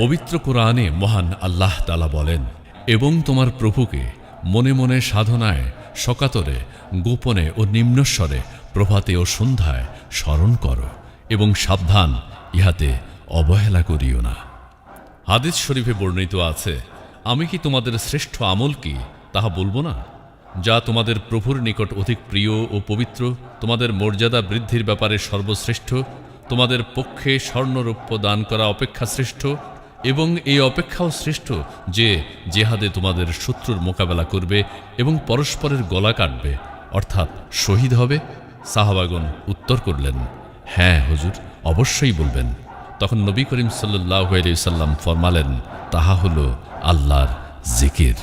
পবিত্র কোরআনে মহান আল্লাহ তালা বলেন, এবং তোমার প্রভুকে মনে মনে সাধনায়, সকাতরে, গোপনে ও নিম্নস্বরে, প্রভাতে ও সন্ধ্যায় স্মরণ করো এবং সাবধান, ইহাতে অবহেলা করিও না। হাদিস শরীফে বর্ণিত আছে, আমি কি তোমাদের শ্রেষ্ঠ আমল কি তাহা বলব না? যা তোমাদের প্রভুর নিকট অধিক প্রিয় ও পবিত্র, তোমাদের মর্যাদা বৃদ্ধির ব্যাপারে সর্বশ্রেষ্ঠ, তোমাদের পক্ষে স্বর্ণরৌপ্য দান করা অপেক্ষা শ্রেষ্ঠ এবং এই অপেক্ষাও শ্রেষ্ঠ যে জেহাদে তোমাদের শত্রুর মোকাবেলা করবে এবং পরস্পরের গলা কাটবে। অর্থাৎ শহীদ হবে সাহাবাগন উত্তর করলেন হ্যাঁ হুজুর, অবশ্যই বলবেন। তখন নবী করিম সাল্লাহ ফরমালেন, তাহা হল আল্লাহর জিকির।